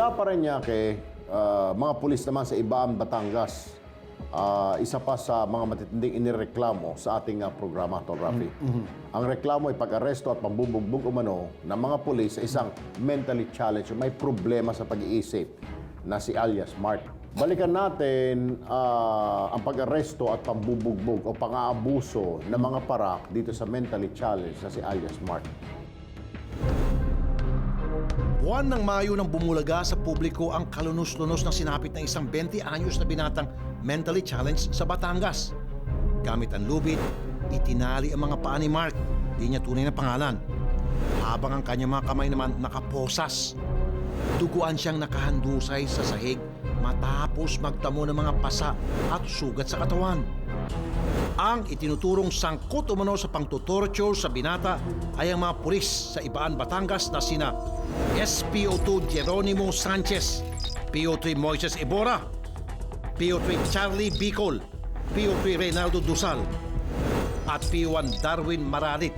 Mula pa rin niya kay ah, mga pulis naman sa Ibaan, Batangas. Ah, isa pa sa mga matitinding inireklamo sa ating ah, programa, Tol Rafi. Ang reklamo ay pag-aresto at pambubugbog umano ng mga pulis sa isang mentally challenged, may problema sa pag-iisip na si alias Mark. Balikan natin ah, ang pag-aresto at pambubugbog o pang-aabuso ng mga parak dito sa mentally challenged na si alias Mark. Buwan ng Mayo nang bumulaga sa publiko ang kalunos-lunos ng sinapit ng isang 20 anyos na binatang mentally challenged sa Batangas. Gamit ang lubid, itinali ang mga paa ni Mark, di niya tunay na pangalan. Habang ang kanyang mga kamay naman nakaposas. Duguan siyang nakahandusay sa sahig matapos magtamo ng mga pasa at sugat sa katawan. Ang itinuturong sangkot umano sa pangtutorture sa binata ay ang mga pulis sa Ibaan, Batangas na sina SPO2 Geronimo Sanchez, PO3 Moises Ibora, PO3 Charlie Bicol, PO3 Reynaldo Dusal, at PO1 Darwin Maralit.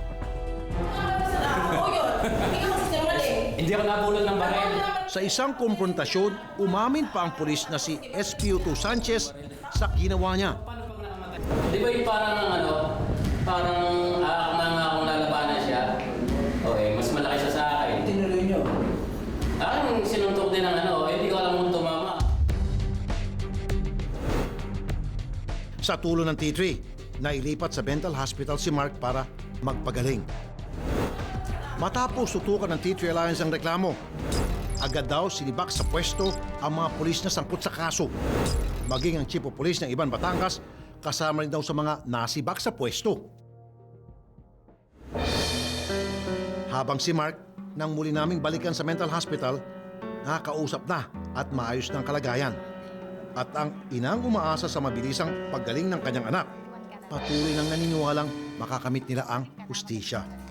Sinungaling. Hindi ako nabulol ng baril. Sa isang konfrontasyon, umamin pa ang pulis na si SPO2 Sanchez sa ginawa niya. Di ba yung parang ano, parang aakma nga akong lalabanan siya. O eh, mas malaki siya sa akin. Tinuloy nyo. Akin sinuntok din ng ano, eh, hindi ko alam kung tumama. Sa tulong ng T3, nailipat sa mental hospital si Mark para magpagaling. Matapos tutukan ng T3 Alliance ang reklamo, agad daw sinibak sa pwesto ang mga pulis na sangkot sa kaso. Maging ang chief of police ng Iban Batangas, kasama rin daw sa mga nasibak sa pwesto. Habang si Mark, nang muli naming balikan sa mental hospital, nakakausap na at maayos ng kalagayan. At ang inang umaasa sa mabilisang paggaling ng kanyang anak, patuloy nang naniniwalang makakamit nila ang hustisya.